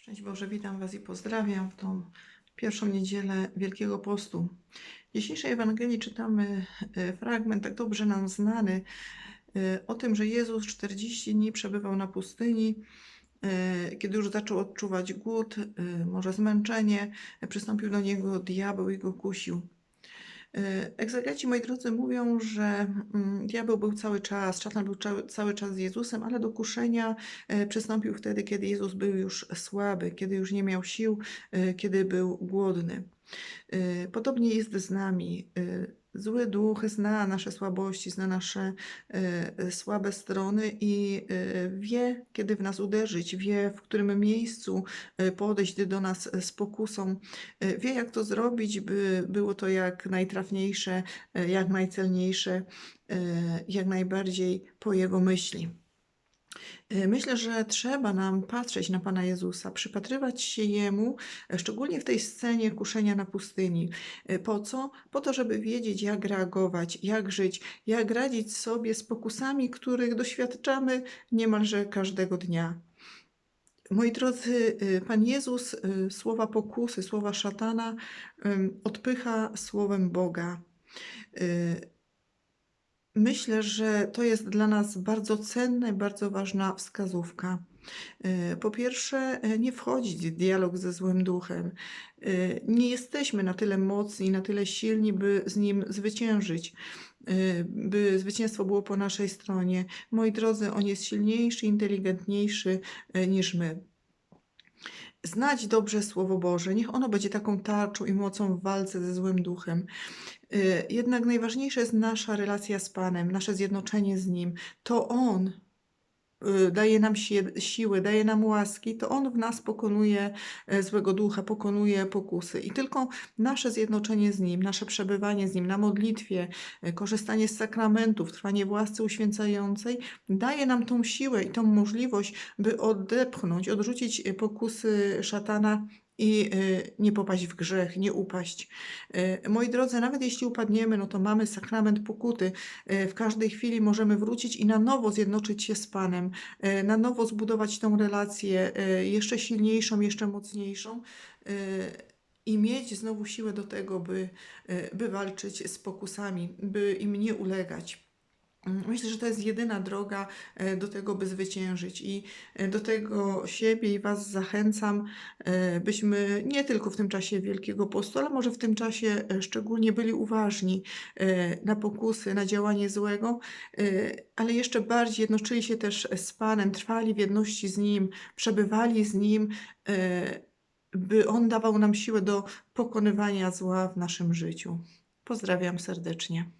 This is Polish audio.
Szczęść Boże, witam Was i pozdrawiam w tą pierwszą niedzielę Wielkiego Postu. W dzisiejszej Ewangelii czytamy e, fragment tak dobrze nam znany e, o tym, że Jezus 40 dni przebywał na pustyni. e, Kiedy już zaczął odczuwać głód, może zmęczenie, przystąpił do niego diabeł i go kusił. E, Egzegeci, moi drodzy, mówią, że mm, diabeł był cały czas, szatan był cały, czas z Jezusem, ale do kuszenia e, przystąpił wtedy, kiedy Jezus był już słaby, kiedy już nie miał sił, e, kiedy był głodny. E, Podobnie jest z nami. E, Zły duch zna nasze słabości, zna nasze e, słabe strony i wie, kiedy w nas uderzyć, wie, w którym miejscu podejść do nas z pokusą, wie, jak to zrobić, by było to jak najtrafniejsze, jak najcelniejsze, jak najbardziej po Jego myśli. E, Myślę, że trzeba nam patrzeć na Pana Jezusa, przypatrywać się Jemu, szczególnie w tej scenie kuszenia na pustyni. E, Po co? Po to, żeby wiedzieć, jak reagować, jak żyć, jak radzić sobie z pokusami, których doświadczamy niemalże każdego dnia. Moi drodzy, y, Pan Jezus y, słowa pokusy, słowa szatana odpycha słowem Boga. Myślę, że to jest dla nas bardzo cenna i bardzo ważna wskazówka. Y, Po pierwsze, y, nie wchodzić w dialog ze złym duchem. Y, Nie jesteśmy na tyle mocni, na tyle silni, by z nim zwyciężyć, by zwycięstwo było po naszej stronie. Moi drodzy, on jest silniejszy, inteligentniejszy niż my. Znać dobrze Słowo Boże, niech ono będzie taką tarczą i mocą w walce ze złym duchem. Y, Jednak najważniejsza jest nasza relacja z Panem, nasze zjednoczenie z Nim. To On y, daje nam sie- siły, daje nam łaski, to On w nas pokonuje e, złego ducha, pokonuje pokusy. I tylko nasze zjednoczenie z Nim, nasze przebywanie z Nim na modlitwie, korzystanie z sakramentów, trwanie w łasce uświęcającej daje nam tą siłę i tą możliwość, by odepchnąć, odrzucić pokusy szatana i y, nie popaść w grzech, nie upaść. Y, Moi drodzy, nawet jeśli upadniemy, no to mamy sakrament pokuty. Y, W każdej chwili możemy wrócić i na nowo zjednoczyć się z Panem, na nowo zbudować tą relację jeszcze silniejszą, jeszcze mocniejszą i mieć znowu siłę do tego, by, by walczyć z pokusami, by im nie ulegać. Myślę, że to jest jedyna droga e, do tego, by zwyciężyć. I e, do tego siebie i Was zachęcam, e, byśmy nie tylko w tym czasie Wielkiego Postu, ale może w tym czasie szczególnie byli uważni na pokusy, na działanie złego, ale jeszcze bardziej jednoczyli się też z Panem, trwali w jedności z Nim, przebywali z Nim, by On dawał nam siłę do pokonywania zła w naszym życiu. Pozdrawiam serdecznie.